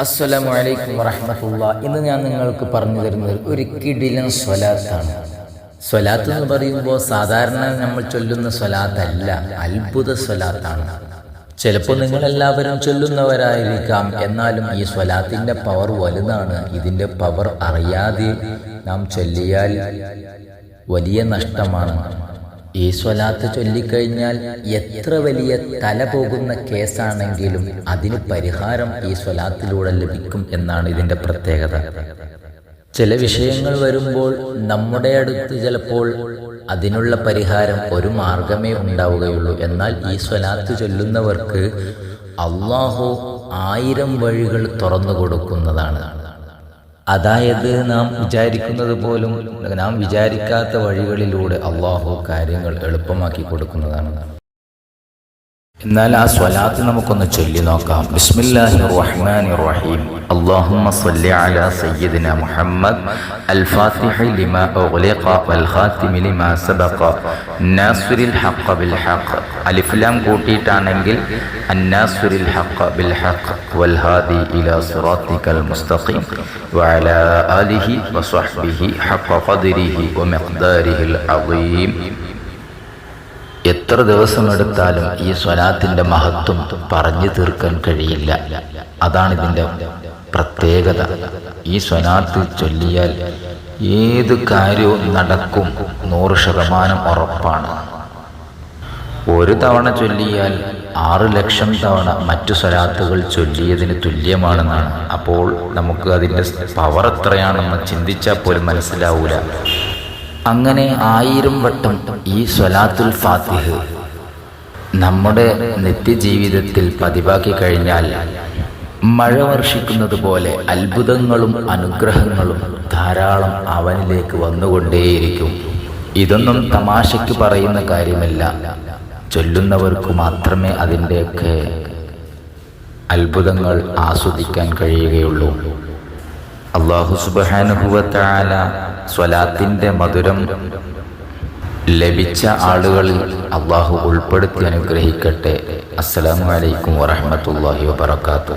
അസ്സലാമു അലൈക്കും ഇന്ന് ഞാൻ നിങ്ങൾക്ക് പറഞ്ഞു തരുന്നത് ഒരു കിടിലൻ സ്വലാത്താണ്. സ്വലാത്ത് എന്ന് പറയുമ്പോൾ സാധാരണ നമ്മൾ ചൊല്ലുന്ന സ്വലാത്തല്ല അത്ഭുത സ്വലാത്താണ്. ചിലപ്പോൾ നിങ്ങൾ എല്ലാവരും ചൊല്ലുന്നവരായിരിക്കാം. എന്നാലും ഈ സ്വലാത്തിന്റെ പവർ വലുതാണ്. ഇതിന്റെ പവർ അറിയാതെ നാം ചൊല്ലിയാൽ വലിയ നഷ്ടമാണ്. ഈ സ്വലാത്ത് ചൊല്ലിക്കഴിഞ്ഞാൽ എത്ര വലിയ തല പോകുന്ന കേസാണെങ്കിലും അതിന് പരിഹാരം ഈ സ്വലാത്തിലൂടെ ലഭിക്കും എന്നാണ് ഇതിന്റെ പ്രത്യേകത. ചില വിഷയങ്ങൾ വരുമ്പോൾ നമ്മുടെ അടുത്ത് ചിലപ്പോൾ അതിനുള്ള പരിഹാരം ഒരു മാർഗമേ ഉണ്ടാവുകയുള്ളൂ. എന്നാൽ ഈ സ്വലാത്ത് ചൊല്ലുന്നവർക്ക് അള്ളാഹു ആയിരം വഴികൾ തുറന്നു കൊടുക്കുന്നതാണ്. അതായത് നാം വിചാരിക്കുന്നത് പോലും നാം വിചാരിക്കാത്ത വഴികളിലൂടെ അള്ളാഹു കാര്യങ്ങൾ എളുപ്പമാക്കി കൊടുക്കുന്നതാണ്. എന്നാൽ ആ സ്വലാത്ത് നമുക്കൊന്ന് ചൊല്ലി നോക്കാം ബിസ്മില്ലാഹി റഹ്മാനി റഹീം اللهم صل على سيدنا محمد الفاتح لما أغلق والخاتم لما سبق ناصر الحق بالحق ألف لام കൂട്ടിയിട്ടാണെങ്കിൽ الناصر الحق بالحق والهادي إلى صراطك المستقيم وعلى آله وصحبه حق قدره ومقداره العظيم എത്ര ദിവസമെടുത്താലും ഈ സ്വലാത്തിന്റെ മഹത്വം പറഞ്ഞു തീർക്കാൻ കഴിയില്ല. അതാണ് ഇതിന്റെ പ്രത്യേകത. ഈ സ്വലാത്ത് ചൊല്ലിയാൽ ഏത് കാര്യവും നടക്കും. നൂറ് ശതമാനം ഉറപ്പാണ്. ഒരു തവണ ചൊല്ലിയാൽ ആറ് ലക്ഷം തവണ മറ്റു സ്വലാത്തുകൾ ചൊല്ലിയതിന് തുല്യമാണെന്നാണ്. അപ്പോൾ നമുക്ക് അതിന്റെ പവർ എത്രയാണെന്ന് ചിന്തിച്ചാൽ പോലും മനസ്സിലാവൂല. അങ്ങനെ ആയിരം വട്ടം ഈ സ്വലാത്തുൽ ഫാത്തിഹ് നമ്മുടെ നിത്യജീവിതത്തിൽ പതിവാക്കി കഴിഞ്ഞാൽ മഴ വർഷിക്കുന്നത് പോലെ അത്ഭുതങ്ങളും അനുഗ്രഹങ്ങളും ധാരാളം അവനിലേക്ക് വന്നുകൊണ്ടേയിരിക്കും. ഇതൊന്നും തമാശയ്ക്ക് പറയുന്ന കാര്യമല്ല. ചൊല്ലുന്നവർക്ക് മാത്രമേ അതിന്റെയൊക്കെ അത്ഭുതങ്ങൾ ആസ്വദിക്കാൻ കഴിയുകയുള്ളൂ. അള്ളാഹു സുബാനുഭവത്താല സ്വലാത്തിന്റെ മധുരം ലഭിച്ച ആളുകളിൽ അള്ളാഹു ഉൾപ്പെടുത്തി അനുഗ്രഹിക്കട്ടെ. അസ്സലാമു അലൈക്കും വറഹമത്തല്ലാഹി വബർക്കാത്തു